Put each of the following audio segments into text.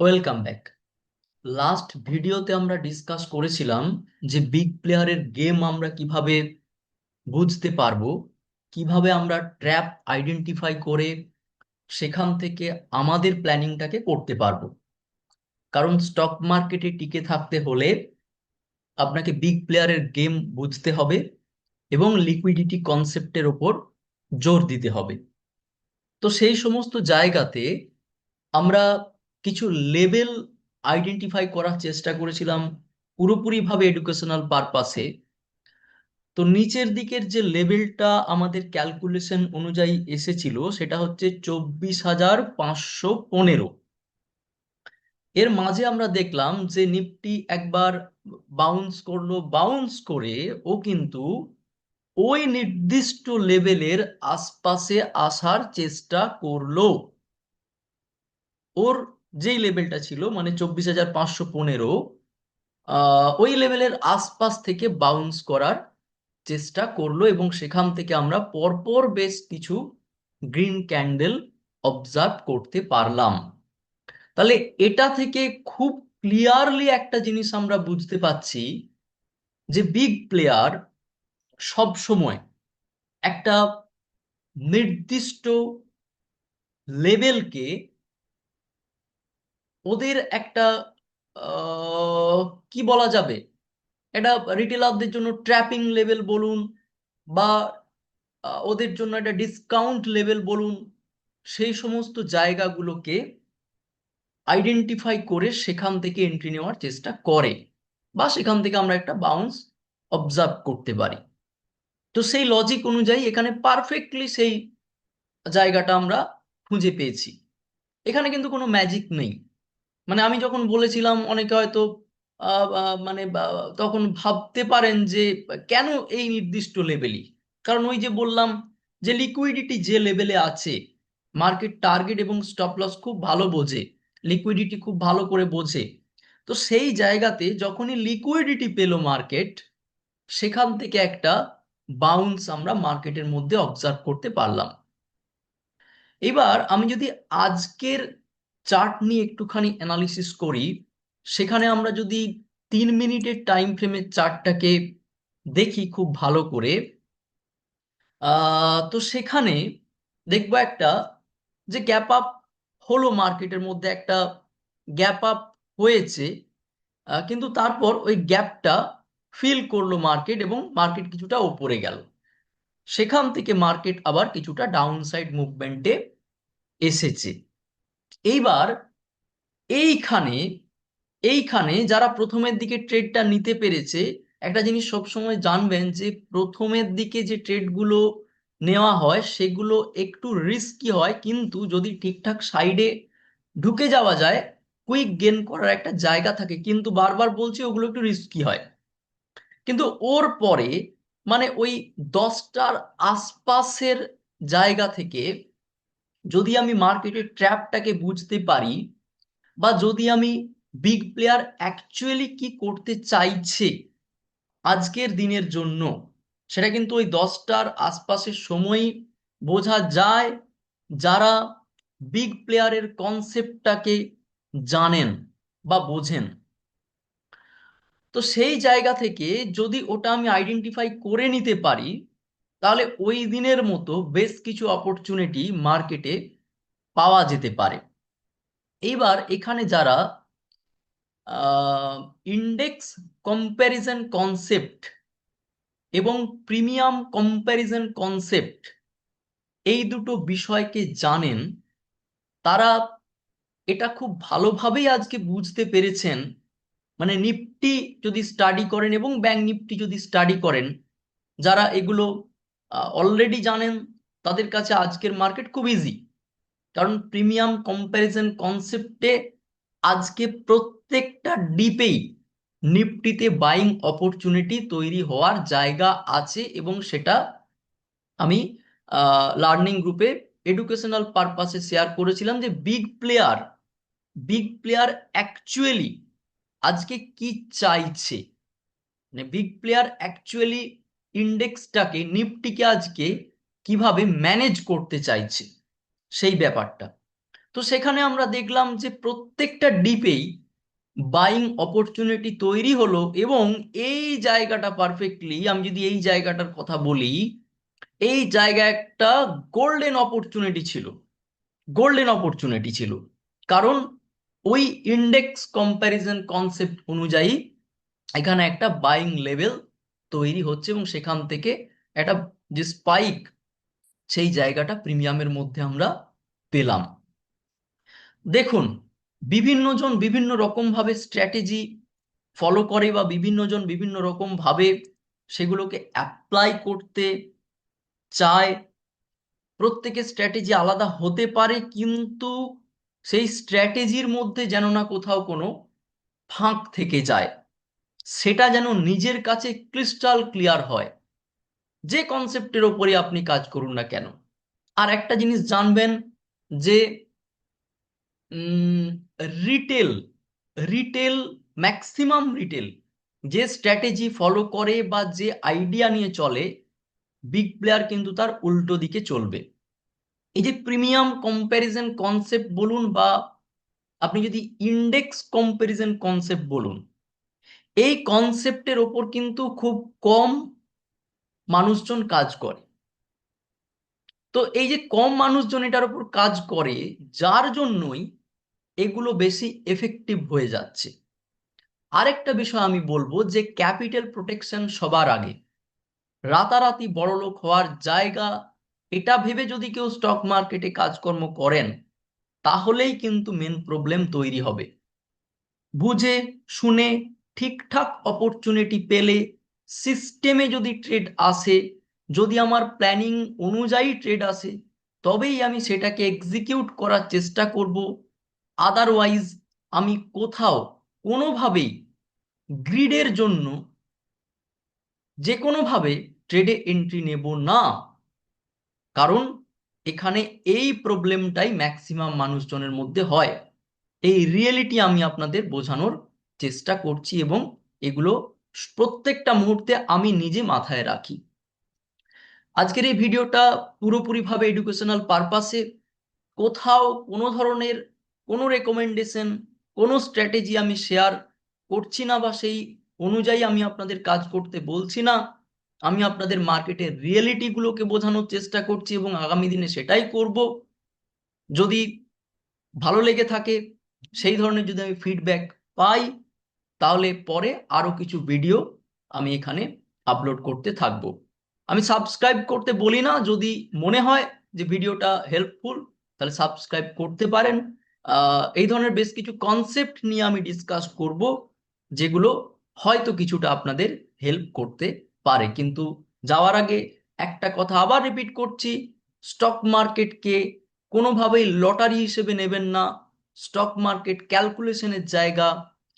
Welcome back last ভিডিওতে আমরা discuss করেছিলাম যে বিগ প্লেয়ারের গেম আমরা কীভাবে বুঝতে পারব, কীভাবে আমরা ট্র্যাপ আইডেন্টিফাই করে সেখান থেকে আমাদের প্ল্যানিংটাকে করতে পারব। কারণ স্টক মার্কেটে টিকে থাকতে হলে আপনাকে বিগ প্লেয়ারের গেম বুঝতে হবে এবং লিকুইডিটি কনসেপ্টের ওপর জোর দিতে হবে। তো সেই সমস্ত জায়গাতে আমরা কিছু লেভেল আইডেন্টিফাই করার চেষ্টা করেছিলাম পুরোপুরিভাবে এডুকেশনাল পারপাসে তো নিচের দিকের যে লেভেলটা আমাদের ক্যালকুলেশন অনুযায়ী এসেছিল সেটা হচ্ছে চব্বিশ হাজার পাঁচশো পনেরো। এর মাঝে আমরা দেখলাম যে নিফটি একবার বাউন্স করল বাউন্স করে ও কিন্তু ওই নির্দিষ্ট লেভেলের আশপাশে আসার চেষ্টা করল। ওর যেই লেভেলটা ছিল মানে চব্বিশ হাজার পাঁচশো পনেরো ওই লেভেলের আশপাশ থেকে বাউন্স করার চেষ্টা করল এবং সেখান থেকে আমরা পরপর বেশ কিছু গ্রিন ক্যান্ডেল অবজার্ভ করতে পারলাম। তাহলে এটা থেকে খুব ক্লিয়ারলি একটা জিনিস আমরা বুঝতে পাচ্ছি যে বিগ প্লেয়ার সব সময় একটা নির্দিষ্ট লেভেলকে ওদের একটা কি বলা যাবে? এটা রিটেলারদের জন্য ট্র্যাপিং লেভেল বলুন বা ওদের জন্য একটা ডিসকাউন্ট লেভেল বলুন, সেই সমস্ত জায়গাগুলোকে আইডেন্টিফাই করে সেখান থেকে এন্ট্রি নেওয়ার চেষ্টা করে বা সেখান থেকে আমরা একটা বাউন্স অবজার্ভ করতে পারি। তো সেই লজিক অনুযায়ী এখানে পারফেক্টলি সেই জায়গাটা আমরা খুঁজে পেয়েছি। এখানে কিন্তু কোনো ম্যাজিক নেই। মানে আমি যখন বলেছিলাম অনেকে হয়তো মানে তখন ভাবতে পারেন যে কেন এই নির্দিষ্ট লেভেলই কারণ ওই যে বললাম যে লিকুইডিটি যে লেভেলে আছে মার্কেট টার্গেট এবং স্টপ লস খুব ভালো বোঝে লিকুইডিটি খুব ভালো করে বোঝে। তো সেই জায়গাতে যখনই লিকুইডিটি পেল মার্কেট সেখান থেকে একটা বাউন্স আমরা মার্কেটের মধ্যে অবজার্ভ করতে পারলাম। এবার আমি যদি আজকের চার্ট নিয়ে একটুখানি অ্যানালিসিস করি, সেখানে আমরা যদি তিন মিনিটের টাইম ফ্রেমের চার্টটাকে দেখি খুব ভালো করে তো সেখানে দেখব একটা যে গ্যাপ আপ হলো মার্কেটের মধ্যে, একটা গ্যাপ আপ হয়েছে কিন্তু তারপর ওই গ্যাপটা ফিল করল মার্কেট এবং মার্কেট কিছুটা ওপরে গেল। সেখান থেকে মার্কেট আবার কিছুটা ডাউন সাইড মুভমেন্টে এসেছে। এইবার এইখানে এইখানে যারা প্রথমের দিকে ট্রেডটা নিতে পেরেছে, একটা জিনিস সবসময় জানবেন যে প্রথমের দিকে যে ট্রেডগুলো নেওয়া হয়, সেগুলো একটু রিস্কি হয়, কিন্তু যদি ঠিকঠাক সাইডে ঢুকে যাওয়া যায় কুইক গেন করার একটা জায়গা থাকে, কিন্তু বারবার বলছি ওগুলো একটু রিস্কি হয়। কিন্তু ওর পরে মানে ওই দশটার আশপাশের জায়গা থেকে যদি আমি মার্কেটের ট্র্যাপটাকে বুঝতে পারি বা যদি আমি বিগ প্লেয়ার অ্যাকচুয়ালি কি করতে চাইছে আজকের দিনের জন্য, সেটা কিন্তু ওই দশটার আশপাশের সময় বোঝা যায় যারা বিগ প্লেয়ারের কনসেপ্টটাকে জানেন বা বোঝেন। তো সেই জায়গা থেকে যদি ওটা আমি আইডেন্টিফাই করে নিতে পারি তাহলে ওই দিনের মতো বেশ কিছু অপরচুনিটি মার্কেটে পাওয়া যেতে পারে। এইবার এখানে যারা ইন্ডেক্স কম্প্যারিজন কনসেপ্ট এবং প্রিমিয়াম কম্প্যারিজন কনসেপ্ট এই দুটো বিষয়কে জানেন, তারা এটা খুব ভালোভাবেই আজকে বুঝতে পেরেছেন। মানে নিফটি যদি স্টাডি করেন এবং ব্যাংক নিফটি যদি স্টাডি করেন, যারা এগুলো অলরেডি জানেন, তাদের কাছে আজকের মার্কেট খুব ইজি কারণ প্রিমিয়াম কম্প্যারিজন কনসেপ্টে আজকে প্রত্যেকটা ডিপেই নিফটিতে বাইং অপরচুনিটি তৈরি হওয়ার জায়গা আছে এবং সেটা আমি লার্নিং গ্রুপে এডুকেশনাল পারপাসে শেয়ার করেছিলাম যে big player big player actually আজকে কি চাইছে? মানে বিগ প্লেয়ার অ্যাকচুয়ালি ইন্ডেক্সটাকে, নিফটিকে আজকে কীভাবে ম্যানেজ করতে চাইছে, সেই ব্যাপারটা। তো সেখানে আমরা দেখলাম যে প্রত্যেকটা ডিপেই বাইং অপরচুনিটি তৈরি হলো এবং এই জায়গাটা পারফেক্টলি আমি যদি এই জায়গাটার কথা বলি, এই জায়গা একটা গোল্ডেন অপরচুনিটি ছিল। গোল্ডেন অপরচুনিটি ছিল। কারণ ওই ইন্ডেক্স কম্প্যারিজন কনসেপ্ট অনুযায়ী এখানে একটা বাইং লেভেল তৈরি হচ্ছে এবং সেখান থেকে একটা যে স্পাইক সেই জায়গাটা প্রিমিয়ামের মধ্যে আমরা পেলাম। দেখুন বিভিন্ন জন বিভিন্ন রকম ভাবে স্ট্র্যাটেজি ফলো করে বা বিভিন্ন জন বিভিন্ন রকম ভাবে সেগুলোকে অ্যাপ্লাই করতে চায়। প্রত্যেকের স্ট্র্যাটেজি আলাদা হতে পারে, কিন্তু সেই স্ট্র্যাটেজির মধ্যে যেন না কোথাও কোনো ফাঁক থেকে যায়। সেটা যেন নিজের কাছে ক্রিস্টাল ক্লিয়ার হয়। যে কনসেপ্টের ওপরে আপনি কাজ করুন না কেন। আর একটা জিনিস জানবেন যে রিটেল রিটেল ম্যাক্সিমাম রিটেল যে স্ট্র্যাটেজি ফলো করে বা যে আইডিয়া নিয়ে চলে বিগ প্লেয়ার কিন্তু তার উল্টো দিকে চলবে। এই যে প্রিমিয়াম কম্প্যারিজন কনসেপ্ট বলুন বা আপনি যদি ইন্ডেক্স কম্প্যারিজন কনসেপ্ট বলুন এই কনসেপ্টের ওপর কিন্তু খুব কম মানুষজন কাজ করে। তো এই যে কম মানুষজন এটার উপর কাজ করে, যার জন্যই এগুলো বেশি এফেক্টিভ হয়ে যাচ্ছে। আরেকটা বিষয় আমি বলব যে ক্যাপিটাল প্রোটেকশন সবার আগে। রাতারাতি বড়লোক হওয়ার জায়গা, এটা ভেবে যদি কেউ স্টক মার্কেটে কাজকর্ম করেন, তাহলেই কিন্তু মেন প্রবলেম তৈরি হবে। বুঝে, শুনে ঠিকঠাক অপরচুনিটি পেলে সিস্টেমে যদি ট্রেড আসে, যদি আমার প্ল্যানিং অনুযায়ী ট্রেড আসে, তবেই আমি সেটাকে এক্সিকিউট করার চেষ্টা করব। আদারওয়াইজ আমি কোথাও কোনোভাবেই গ্রিডের জন্য যে কোনোভাবে ট্রেডে এন্ট্রি নেব না। কারণ এখানে এই প্রবলেমটাই ম্যাক্সিমাম মানুষজনের মধ্যে হয়। এই রিয়েলিটি আমি আপনাদের বোঝানোর চেষ্টা করছি এবং এগুলো প্রত্যেকটা মুহূর্তে আমি নিজে মাথায় রাখি। আজকের এই ভিডিওটা পুরোপুরিভাবে এডুকেশনাল পারপাসে কোথাও কোনো ধরনের কোনো রেকমেন্ডেশন কোনো স্ট্র্যাটেজি আমি শেয়ার করছি না বা সেই অনুযায়ী আমি আপনাদের কাজ করতে বলছি না। আমি আপনাদের মার্কেটের রিয়েলিটিগুলোকে বোঝানোর চেষ্টা করছি এবং আগামী দিনে সেটাই করব। যদি ভালো লেগে থাকে, সেই ধরনের যদি আমি ফিডব্যাক পাই তাহলে পরে আরও কিছু ভিডিও আমি এখানে আপলোড করতে থাকব। আমি সাবস্ক্রাইব করতে বলি না, যদি মনে হয় যে ভিডিওটা হেল্পফুল তাহলে সাবস্ক্রাইব করতে পারেন। এই ধরনের বেশ কিছু কনসেপ্ট নিয়ে আমি ডিসকাস করব, যেগুলো হয়তো কিছুটা আপনাদের হেল্প করতে পারে। কিন্তু যাওয়ার আগে একটা কথা আবার রিপিট করছি স্টক মার্কেটকে কোনোভাবেই লটারি হিসেবে নেবেন না। স্টক মার্কেট ক্যালকুলেশনের জায়গা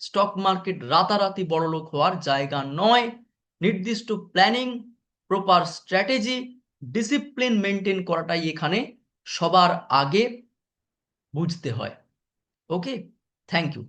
স্টক মার্কেট রাতারাতি বড়লোক হওয়ার জায়গা নয়। নির্দিষ্ট planning proper strategy discipline maintain করাটাই এখানে সবার আগে বুঝতে হয়। Okay thank you